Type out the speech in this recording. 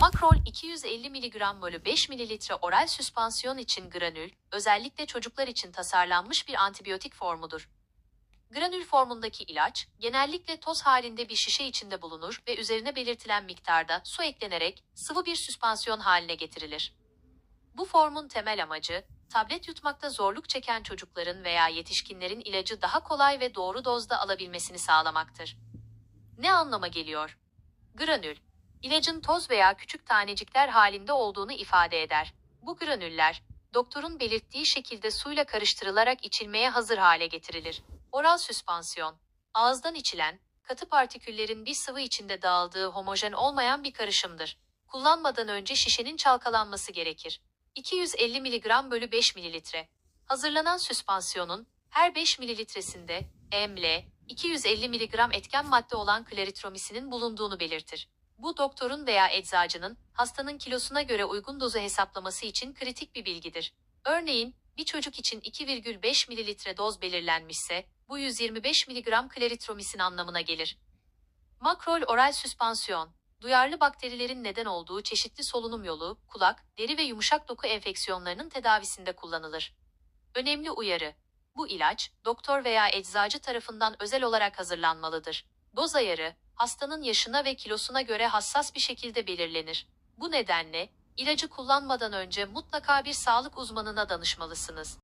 Makrol 250 mg bölü 5 ml oral süspansiyon için granül, özellikle çocuklar için tasarlanmış bir antibiyotik formudur. Granül formundaki ilaç, genellikle toz halinde bir şişe içinde bulunur ve üzerine belirtilen miktarda su eklenerek sıvı bir süspansiyon haline getirilir. Bu formun temel amacı, tablet yutmakta zorluk çeken çocukların veya yetişkinlerin ilacı daha kolay ve doğru dozda alabilmesini sağlamaktır. Ne anlama geliyor? Granül, ilacın toz veya küçük tanecikler halinde olduğunu ifade eder. Bu granüller, doktorun belirttiği şekilde suyla karıştırılarak içilmeye hazır hale getirilir. Oral süspansiyon, ağızdan içilen, katı partiküllerin bir sıvı içinde dağıldığı homojen olmayan bir karışımdır. Kullanmadan önce şişenin çalkalanması gerekir. 250 mg bölü 5 ml. Hazırlanan süspansiyonun her 5 mililitresinde EML, 250 mg etken madde olan klaritromisinin bulunduğunu belirtir. Bu doktorun veya eczacının hastanın kilosuna göre uygun dozu hesaplaması için kritik bir bilgidir. Örneğin bir çocuk için 2,5 mililitre doz belirlenmişse bu 125 mg klaritromisin anlamına gelir. Makrol oral süspansiyon, duyarlı bakterilerin neden olduğu çeşitli solunum yolu, kulak, deri ve yumuşak doku enfeksiyonlarının tedavisinde kullanılır. Önemli uyarı. Bu ilaç, doktor veya eczacı tarafından özel olarak hazırlanmalıdır. Doz ayarı, hastanın yaşına ve kilosuna göre hassas bir şekilde belirlenir. Bu nedenle, ilacı kullanmadan önce mutlaka bir sağlık uzmanına danışmalısınız.